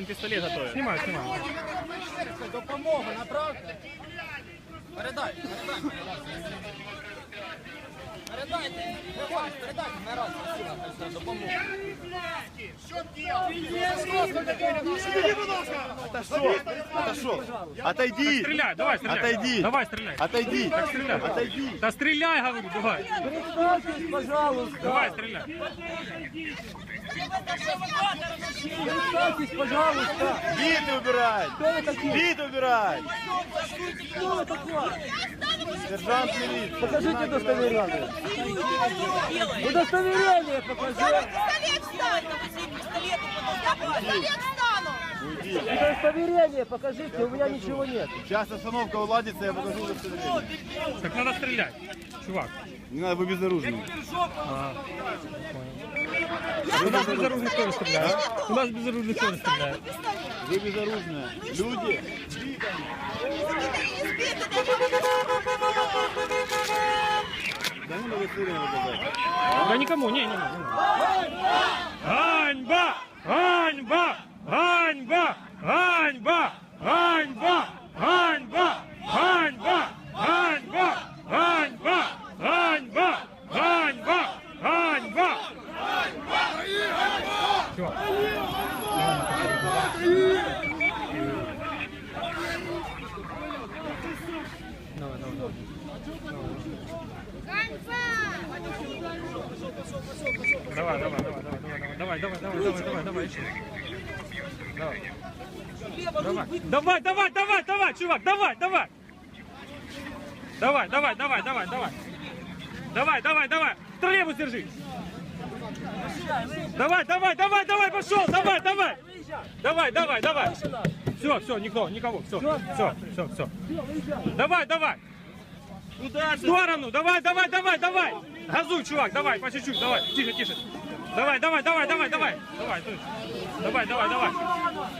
нам пістолет готовить. Снимай, снимай. Допомога, направте. Передай, передай. Передайте, передайте, передайте, допомога. Отошел, отошел. Отойди. Стреляй, давай, стреляй. Отойди. Давай, стреляй. Отойди. стреляй. Отойди. Да стреляй, говорю, давай. Представьтесь, пожалуйста. Давай, стреляй. Представьтесь, пожалуйста. Биты убирай. Кто вы такие? Биты убирай. Кто вы такой? Сержант милиции. Покажите удостоверение. Удостоверение покажи. Пистолет встань! Пистолет пистолет встану! Удостоверение покажите, у меня ничего нет. Сейчас остановка уладится, я покажу удостоверение. Так надо стрелять, чувак. Не надо, вы безоружные. У нас безоружных тоже стреляют. У нас безоружных тоже стреляют. Вы безоружные. Люди. Ну удостоверение показать. Да никому, не, не, не. Ганьба! Ганьба! Ганьба! Ганьба! Ганьба! Ганьба! Ганьба! Ганьба! Ганьба! Ганьба! Ганьба! Ганьба! Чё? Давай, давай, давай, давай, давай, давай, давай, давай, давай, давай, давай. Давай. Давай, давай, давай, давай, чувак, давай, давай. Давай, давай, давай, давай, давай. Давай, давай, давай. Троллейбус держи. Давай, давай, давай, давай, пошел, давай, давай. Давай, давай, давай. Все, все, никого, никого, все, все, все, все. Давай, давай. В сторону, давай, давай, давай, давай. Газуй, чувак, давай, по чуть-чуть, давай, тише, тише. Давай, давай, давай, давай, давай. Давай, тут. давай, давай, давай.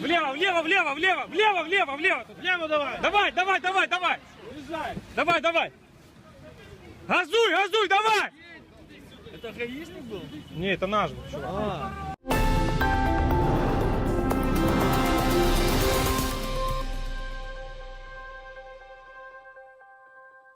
Влево, влево, влево, влево, влево, влево, влево. Влево давай. Давай, давай, давай, давай. Давай, давай. Газуй, газуй, давай. Это гаишник был? Не, это наш был, чувак.